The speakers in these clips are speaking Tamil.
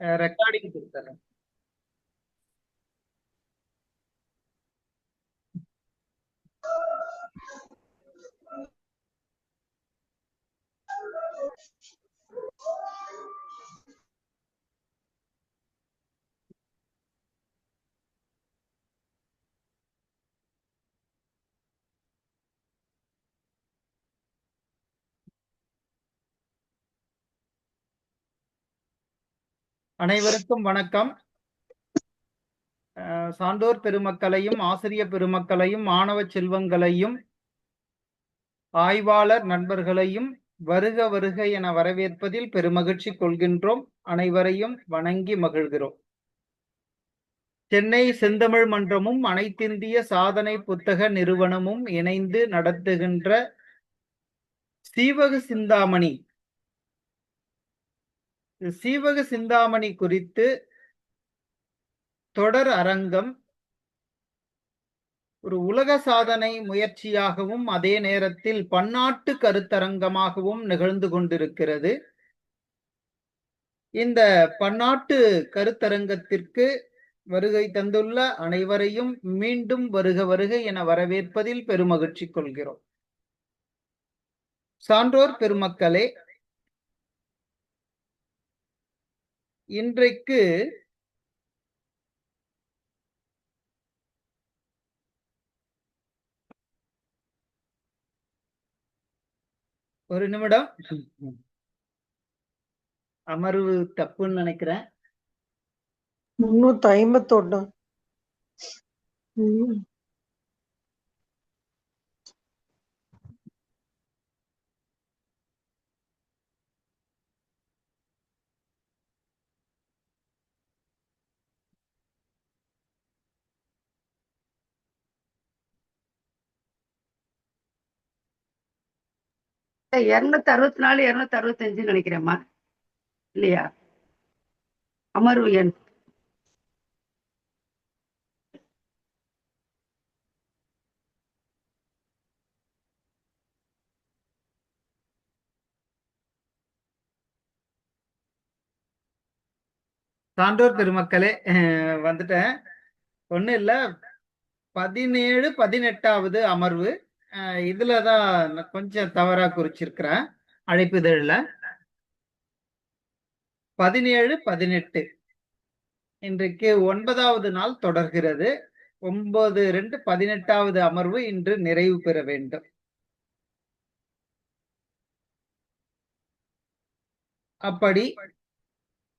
ரெக்கார்டிங் கொடுத்துறேன் Thank you. அனைவருக்கும் வணக்கம். அஹ் சான்றோர் பெருமக்களையும் ஆசிரிய பெருமக்களையும் மாணவ செல்வங்களையும் ஆய்வாளர் நண்பர்களையும் வருக வருக என வரவேற்பதில் பெருமகிழ்ச்சி கொள்கின்றோம். அனைவரையும் வணங்கி மகிழ்கிறோம். சென்னை செந்தமிழ் மன்றமும் அனைத்திந்திய சாதனை புத்தக நிறுவனமும் இணைந்து நடத்துகின்ற சீவக சிந்தாமணி சீவக சிந்தாமணி குறித்து தொடர் அரங்கம் ஒரு உலக சாதனை முயற்சியாகவும் அதே நேரத்தில் பன்னாட்டு கருத்தரங்கமாகவும் நிகழ்ந்து கொண்டிருக்கிறது. இந்த பன்னாட்டு கருத்தரங்கத்திற்கு வருகை தந்துள்ள அனைவரையும் மீண்டும் வருக வருக என வரவேற்பதில் பெருமகிழ்ச்சி கொள்கிறோம். சான்றோர் பெருமக்களே இன்றைக்கு ஒரு நிமிடம். அமர்வு தப்புன்னு நினைக்கிறேன். முன்னூத்தி ஐம்பத்தொன்னு. இருநூத்தி அறுபத்தி நாலு இருநூத்தி அறுபத்தஞ்சுன்னு நினைக்கிறேம்மா. இல்லையா? அமர்வு எண். சான்றோர் பெருமக்களே வந்துட்டேன். ஒன்றும் இல்ல. பதினேழு பதினெட்டாவது அமர்வு. இதுல தான் நான் கொஞ்சம் தவறா குறிச்சிருக்கிறேன். அழைப்பிதழ்ல பதினேழு பதினெட்டு. இன்றைக்கு ஒன்பதாவது நாள் தொடர்கிறது. ஒன்பது ரெண்டு பதினெட்டாவது அமர்வு இன்று நிறைவு பெற வேண்டும். அப்படி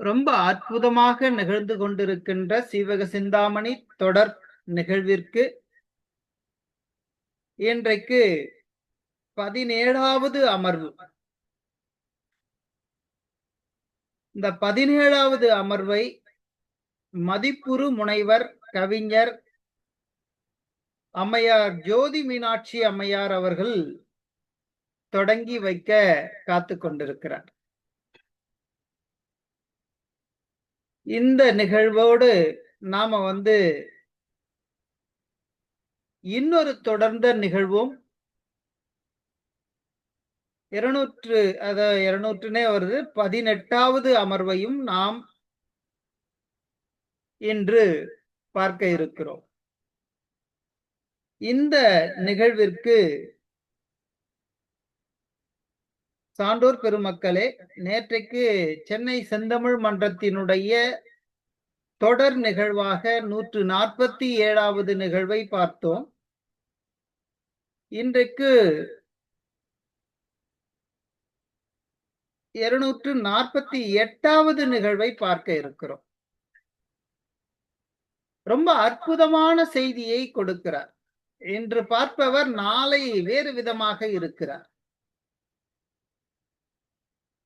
ரொம்ப அற்புதமாக நிகழ்ந்து கொண்டிருக்கின்ற சீவக சிந்தாமணி தொடர் நிகழ்விற்கு இன்றைக்கு பதினேழாவது அமர்வு. இந்த பதினேழாவது அமர்வை மதிப்புறு முனைவர் கவிஞர் அம்மையார் ஜோதி மீனாட்சி அம்மையார் அவர்கள் தொடங்கி வைக்க காத்து கொண்டிருக்கிறார். இந்த நிகழ்வோடு நாம வந்து இன்னொரு தொடர்ந்த நிகழ்வும் இருநூற்று அத இருநூற்றுனே வருது. பதினெட்டாவது அமர்வையும் நாம் இன்று பார்க்க இருக்கிறோம். இந்த நிகழ்விற்கு சான்றோர் பெருமக்களே நேற்றைக்கு சென்னை செந்தமிழ் மன்றத்தினுடைய தொடர் நிகழ்வாக நூற்று நாற்பத்தி ஏழாவது நிகழ்வை பார்த்தோம். இன்றைக்கு இருநூற்று நாற்பத்தி எட்டாவது நிகழ்வை பார்க்க இருக்கிறோம். ரொம்ப அற்புதமான செய்தியை கொடுக்கிறார். இன்று பார்ப்பவர் நாளை வேறு விதமாக இருக்கிறார்.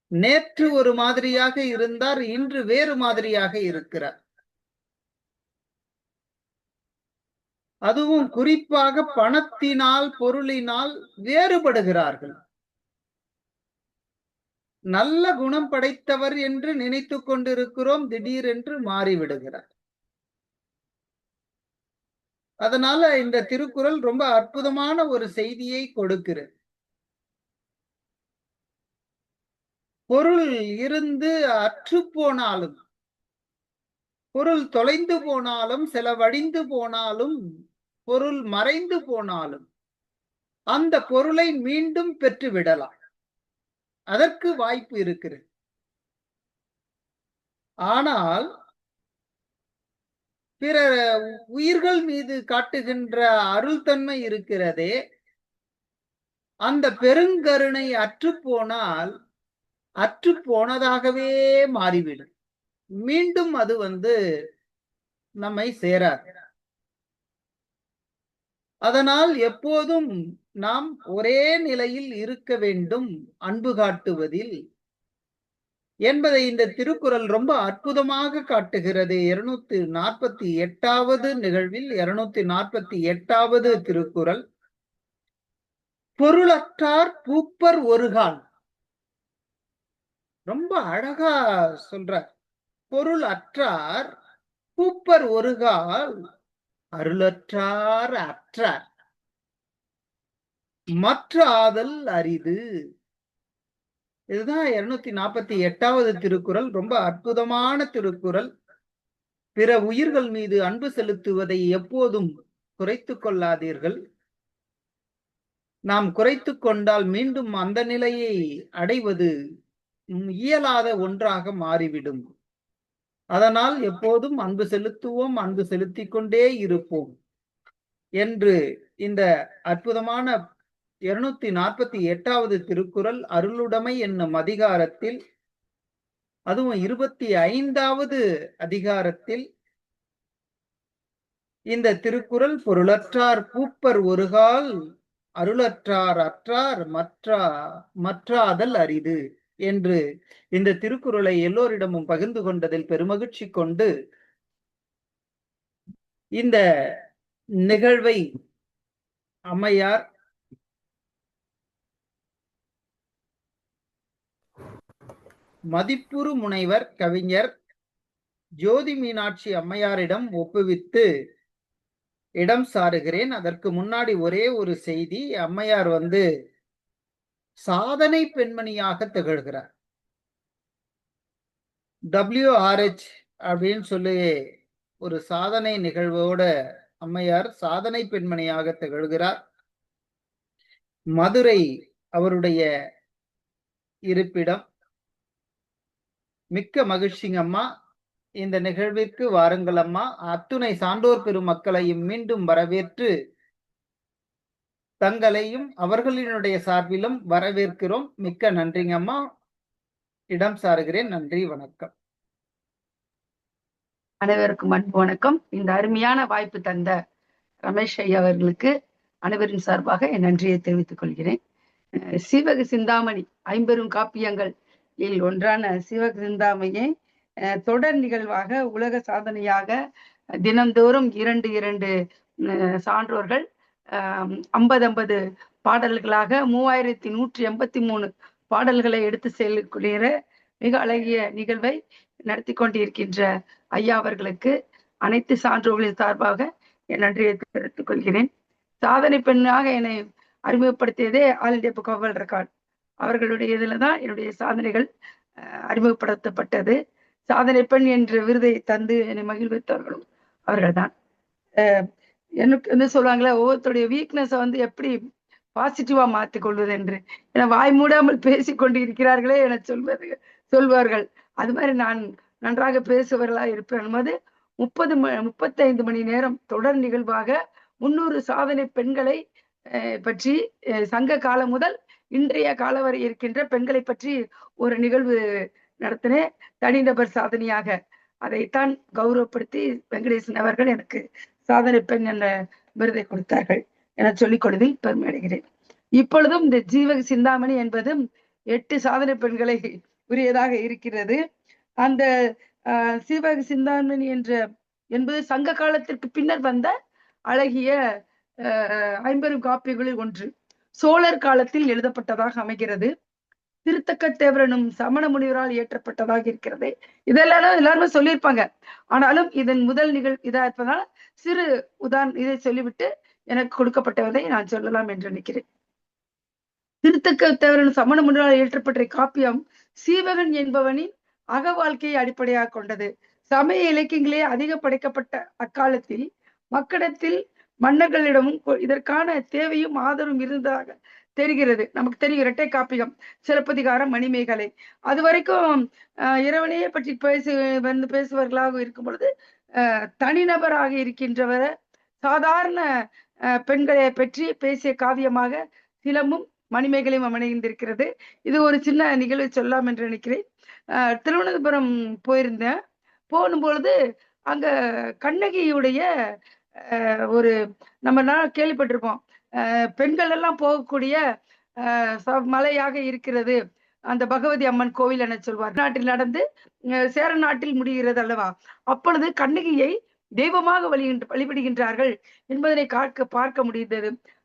நேற்று ஒரு மாதிரியாக இருந்தார் இன்று வேறு மாதிரியாக இருக்கிறார். அதுவும் குறிப்பாக பணத்தினால் பொருளினால் வேறுபடுகிறார்கள். நல்ல குணம் படைத்தவர் என்று நினைத்துக் கொண்டிருக்கிறோம் திடீரென்று மாறிவிடுகிறார். அதனால இந்த திருக்குறள் ரொம்ப அற்புதமான ஒரு செய்தியை கொடுக்கிறது. பொருள் இருந்து அற்று போனாலும் பொருள் தொலைந்து போனாலும் செலவழிந்து போனாலும் பொருள் மறைந்து போனாலும் அந்த பொருளை மீண்டும் பெற்று விடலாம். அதற்கு வாய்ப்பு இருக்கிறது. ஆனால் பிற உயிர்கள் மீது காட்டுகின்ற அருள் தன்மை இருக்கிறதே அந்த பெருங்கருணை அற்று போனால் அற்று போனதாகவே மாறிவிடும். மீண்டும் அது வந்து நம்மை சேராது. அதனால் எப்போதும் நாம் ஒரே நிலையில் இருக்க வேண்டும் அன்பு காட்டுவதில். என்பதை இந்த திருக்குறள் ரொம்ப அற்புதமாக காட்டுகிறது. இருநூத்தி நாற்பத்தி எட்டாவது நிகழ்வில் இருநூத்தி நாற்பத்தி எட்டாவது திருக்குறள். பொருளற்றார் பூப்பர் ஒருகால் ரொம்ப அழகா சொல்றார். பொருள் அற்றார் பூப்பர் ஒருகால் அருளற்றார் அற்றார். மற்ற ஆதல் அரிது. இதுதான் இருநூத்தி நாற்பத்தி எட்டாவது திருக்குறள். ரொம்ப அற்புதமான திருக்குறள். பிற உயிர்கள் மீது அன்பு செலுத்துவதை எப்போதும் குறைத்து கொள்ளாதீர்கள். நாம் குறைத்து கொண்டால் மீண்டும் அந்த நிலையை அடைவது இயலாத ஒன்றாக மாறிவிடும். அதனால் எப்போதும் அன்பு செலுத்துவோம் அன்பு செலுத்திக் கொண்டே இருப்போம் என்று இந்த அற்புதமான இருநூத்தி நாற்பத்தி எட்டாவது திருக்குறள் அருளுடைமை என்னும் அதிகாரத்தில் அதுவும் இருபத்தி ஐந்தாவது அதிகாரத்தில் இந்த திருக்குறள் பொருளற்றார் பூப்பர் ஒருகால் அருளற்றார் அற்றார் மற்ற மற்றாதல் அரிது. என்று இந்த திருக்குறளை எல்லோரிடமும் பகிர்ந்து கொண்டதில் பெருமகிழ்ச்சி கொண்டு இந்த நிகழ்வை அம்மையார் மதிப்புறு முனைவர் கவிஞர் ஜோதி மீனாட்சி அம்மையாரிடம் ஒப்புவித்து இடம் சாருகிறேன் அதற்கு முன்னாடி ஒரே ஒரு செய்தி அம்மையார் வந்து சாதனை பெண்மணியாக திகழ்கிறார். டபிள்யூஆர்ஹெச் அப்படின்னு சொல்லி ஒரு சாதனை நிகழ்வோட அம்மையார் சாதனை பெண்மணியாக திகழ்கிறார். மதுரை அவருடைய இருப்பிடம். மிக்க மகிழ்ச்சிங்க அம்மா. இந்த நிகழ்விற்கு வாருங்கள் அம்மா. அத்துணை சான்றோர் பெருமக்களையும் மீண்டும் வரவேற்று தங்களையும் அவர்களினுடைய சார்பிலும் வரவேற்கிறோம். மிக்க நன்றிங்க அம்மா. இடம் சாருகிறேன். நன்றி வணக்கம். அனைவருக்கும் அன்பு வணக்கம். இந்த அருமையான வாய்ப்பு தந்த ரமேஷ் ஐயா அவர்களுக்கு அனைவரின் சார்பாக என் நன்றியை தெரிவித்துக் கொள்கிறேன். அஹ் சீவக சிந்தாமணி ஐம்பெரும் காப்பியங்கள் இல் ஒன்றான சிவக சிந்தாமணியை அஹ் தொடர் நிகழ்வாக உலக சாதனையாக தினந்தோறும் இரண்டு இரண்டு அஹ் சான்றோர்கள் ஐம்பது ஐம்பது பாடல்களாக மூவாயிரத்தி நூற்றி எண்பத்தி மூணு பாடல்களை எடுத்து செல்லக்கூடிய மிக அழகிய நிகழ்வை நடத்தி கொண்டிருக்கின்ற ஐயா அவர்களுக்கு அனைத்து சான்றோர்களின் சார்பாக என் நன்றியை தெரிவித்துக் கொள்கிறேன். சாதனை பெண்ணாக என்னை அறிமுகப்படுத்தியதே all India book of world record. அவர்களுடைய இதில் தான் என்னுடைய சாதனைகள் அஹ், அறிமுகப்படுத்தப்பட்டது. சாதனை பெண் என்ற விருதை தந்து என்னை மகிழ்வித்தவர்களும் அவர்கள்தான். அஹ், எனக்கு என்ன சொல்லுவாங்களே ஒவ்வொருத்தருடைய வீக்னஸை வந்து எப்படி பாசிட்டிவா மாற்றிக் கொள்வது என்று. என வாய் மூடாமல் பேசி கொண்டு இருக்கிறார்களே என சொல்வது சொல்வார்கள். அது மாதிரி நான் நன்றாக பேசுவர்களா இருப்பேன். என்பது முப்பது முப்பத்தைந்து மணி நேரம் தொடர் நிகழ்வாக முன்னூறு சாதனை பெண்களை அஹ், பற்றி சங்க காலம் முதல் இன்றைய காலம் வரை இருக்கின்ற பெண்களை பற்றி ஒரு நிகழ்வு நடத்தினேன். தனிநபர் சாதனையாக. அதைத்தான் கௌரவப்படுத்தி வெங்கடேசன் அவர்கள் எனக்கு சாதனை பெண் என்ற விருதை கொடுத்தார்கள் என சொல்லிக் கொள்வதில் பெருமையடைகிறேன் இப்பொழுதும் இந்த ஜீவக சிந்தாமணி என்பதும் எட்டு சாதனை பெண்களை உரியதாக இருக்கிறது. அந்த சீவக சிந்தாமணி என்ற என்பது சங்க காலத்திற்கு பின்னர் வந்த அழகிய ஐம்பெரும் காப்பியங்களில் ஒன்று. சோழர் காலத்தில் எழுதப்பட்டதாக அமைகிறது. திருத்தக்க தேவரனும் சமண முனிவரால் இயற்றப்பட்டதாக இருக்கிறது. இதெல்லாம் எல்லாருமே சொல்லியிருப்பாங்க. ஆனாலும் இதன் முதல் நிகழ் இதா இருப்பதனால சிறு உதான் இதை சொல்லிவிட்டு எனக்கு கொடுக்கப்பட்டதை நான் சொல்லலாம் என்று நினைக்கிறேன். திருத்தக்க தேவரன் சமண முன்னால் இயற்றப்பட்ட காப்பியம் சீவகன் என்பவனின் அக வாழ்க்கையை அடிப்படையாக கொண்டது. சமய இலக்கியங்களே அதிக படைக்கப்பட்ட அக்காலத்தில் மக்களிடத்தில் மன்னர்களிடமும் இதற்கான தேவையும் ஆதரவும் இருந்ததாக தெரிகிறது. நமக்கு தெரியும் இரட்டை காப்பியம் சிலப்பதிகாரம் மணிமேகலை. அது வரைக்கும் ஆஹ் இறைவனையே பற்றி பேசி வந்து பேசுபவர்களாக இருக்கும் பொழுது தனிநபராக இருக்கின்றவரை. சாதாரண ஆஹ் பெண்களை பற்றி பேசிய காவியமாக சிலம்பும் மணிமேகலையும் அமைந்திருக்கிறது. இது ஒரு சின்ன நிகழ்வு சொல்லலாம் என்று நினைக்கிறேன். ஆஹ் திருவனந்தபுரம் போயிருந்தேன். போகும் பொழுது அங்க கண்ணகியுடைய ஒரு நம்ம நான் கேள்விப்பட்டிருப்போம். பெண்கள் எல்லாம் போகக்கூடிய ஆஹ் ச- மலையாக இருக்கிறது. அந்த பகவதி அம்மன் கோவில் என சொல்வார். நாட்டில் நடந்து அஹ் சேர நாட்டில் முடிகிறது அல்லவா? அப்பொழுது கண்ணகியை தெய்வமாக வழி வழிபடுகின்றார்கள் என்பதனை பார்க்க பார்க்க முடிந்தது.